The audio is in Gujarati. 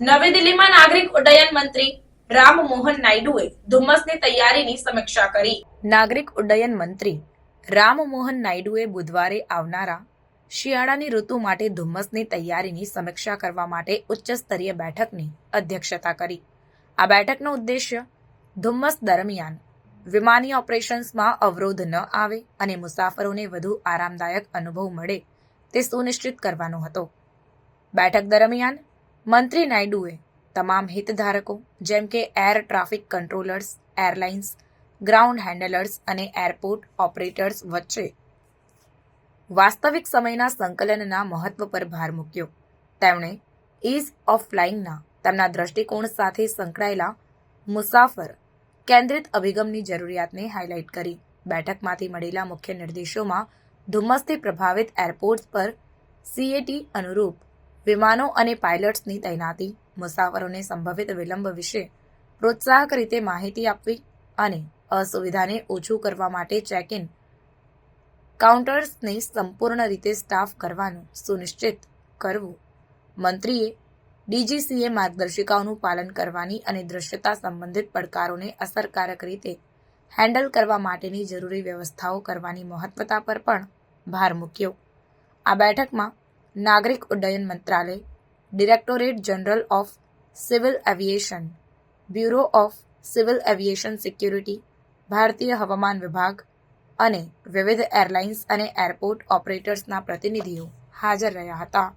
નવી દિલ્હીમાં નાગરિક ઉડ્ડયન મંત્રી રામ મોહન નાયડુએ ધુમ્મસની તૈયારીની સમીક્ષા કરી. નાગરિક ઉડ્ડયન મંત્રી રામ મોહન નાયડુએ બુધવારે આવનારા શિયાળાની ઋતુ માટે ધુમ્મસની તૈયારીની સમીક્ષા કરવા માટે ઉચ્ચ બેઠકની અધ્યક્ષતા કરી. આ બેઠકનો ઉદ્દેશ્ય ધુમ્મસ દરમિયાન વિમાની ઓપરેશન્સમાં અવરોધ ન આવે અને મુસાફરોને વધુ આરામદાયક અનુભવ મળે તે સુનિશ્ચિત કરવાનો હતો. બેઠક દરમિયાન મંત્રી નાયડુએ તમામ હિતધારકો, જેમ કે air traffic controllers, airlines, ground handlers અને એરપોર્ટ ઓપરેટર્સ વચ્ચે વાસ્તવિક સમયના સંકલનના મહત્વ પર ભાર મૂક્યો. તેમણે ઇઝ ઓફ ફ્લાઇંગના તેમના દ્રષ્ટિકોણ સાથે સંકળાયેલા મુસાફર કેન્દ્રિત અભિગમની જરૂરિયાતને હાઇલાઇટ કરી. બેઠકમાંથી મળેલા મુખ્ય નિર્દેશોમાં ધુમ્મસથી પ્રભાવિત એરપોર્ટ્સ પર સીએટી અનુરૂપ વિમાનો અને પાયલટ્સની તૈનાતી, મુસાફરોને સંભવિત વિલંબ વિશે પ્રોત્સાહક રીતે માહિતી આપવી અને અસુવિધાને ઓછું કરવા માટે ચેક ઇન કાઉન્ટર્સને સંપૂર્ણ રીતે સ્ટાફ કરવાનું સુનિશ્ચિત કરવું. મંત્રીએ ડીજીસીએ માર્ગદર્શિકાઓનું પાલન કરવાની અને દૃશ્યતા સંબંધિત પડકારોને અસરકારક રીતે હેન્ડલ કરવા માટેની જરૂરી વ્યવસ્થાઓ કરવાની મહત્વતા પર પણ ભાર મૂક્યો. આ બેઠકમાં નાગરિક ઉડ્ડયન મંત્રાલય, directorate general of civil aviation, bureau of civil aviation security, ભારતીય હવામાન વિભાગ અને વિવિધ એરલાઇન્સ અને એરપોર્ટ ઓપરેટર્સના પ્રતિનિધિઓ હાજર રહ્યા હતા.